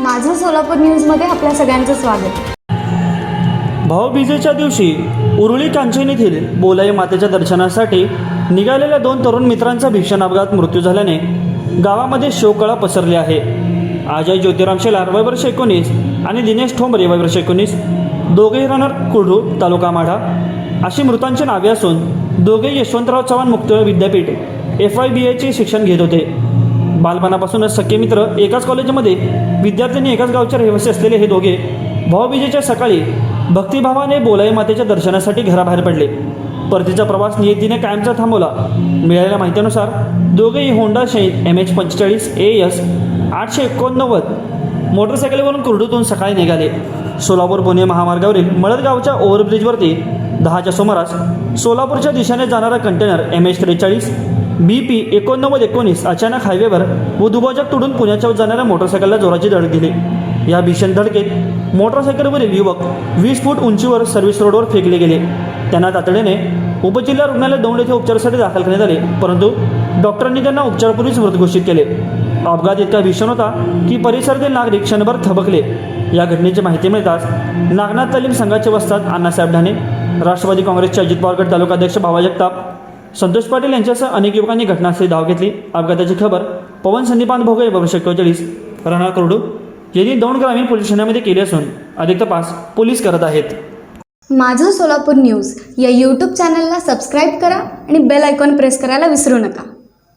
माझं सोलापूर न्यूजमध्ये आपल्या सगळ्यांचं स्वागत. भाऊबीजेच्या दिवशी उरुळी कांचन येथील बोलाई मातेच्या दर्शनासाठी निघालेल्या दोन तरुण मित्रांचा भीषण अपघात मृत्यू झाल्याने गावामध्ये शोकळा पसरली आहे. अजय ज्योतिराम शेलार वय वर्ष एकोणीस आणि दिनेश ठोंबरे वय वर्ष एकोणीस दोघेही राहणार कुडू तालुका माढा अशी मृतांची नावे असून दोघे यशवंतराव चव्हाण मुक्त विद्यापीठ एफ आय बी एचे शिक्षण घेत होते. बालपणापासूनच सख्खे मित्र एकाच कॉलेजमध्ये विद्यार्थ्यांनी एकाच गावचे रहिवासी असलेले हे दोघे भाऊबीजेच्या सकाळी भक्तिभावाने बोलाई मातेच्या दर्शनासाठी घराबाहेर पडले. परतीचा प्रवास नियतीने कायमचा थांबवला. मिळालेल्या माहितीनुसार दोघेही होंडा शहीद एम एच पंचेचाळीस ए एस आठशे एकोणनव्वद मोटरसायकलवरून कुर्डूतून सकाळी निघाले. सोलापूर पुणे महामार्गावरील मळदगावच्या ओव्हरब्रिजवरती दहाच्या सुमारास सोलापूरच्या दिशेने जाणारा कंटेनर एम एच त्रेचाळीस बी पी एकोणनव्वद एकोणीस अचानक हायवेवर व दुभाजक तुडून पुण्याच्या जाणाऱ्या मोटरसायकलला जोराची धडक दिली. या भीषण धडकेत मोटरसायकलवरील युवक वीस फूट उंचीवर सर्व्हिस रोडवर फेकले गेले. त्यांना तातडीने उपजिल्हा रुग्णालय दौंड येथे उपचारासाठी दाखल करण्यात आले परंतु डॉक्टरांनी त्यांना उपचारापूर्वीच मृत घोषित केले. अपघात इतका भीषण होता की परिसरातील नागरिक क्षणभर थबकले. या घटनेची माहिती मिळताच नागनाथ तालीम संघाचे वस्तात अण्णासाहेब ढाणे राष्ट्रवादी काँग्रेसचे अजित पवारगड तालुकाध्यक्ष भावा जगताप संतोष पाटील यांच्यासह अनेक युवकांनी घटनास्थळी धाव घेतली. अपघाताची खबर पवन संदीपान भोगे वर्ष एकोणचाळीस राणा कुर्डू यांनी दौंड ग्रामीण पोलीस ठाण्यामध्ये केली असून अधिक तपास पोलीस करत आहेत. माझं सोलापूर न्यूज या यूट्यूब चॅनलला सबस्क्राईब करा आणि बेल आयकॉन प्रेस करायला विसरू नका.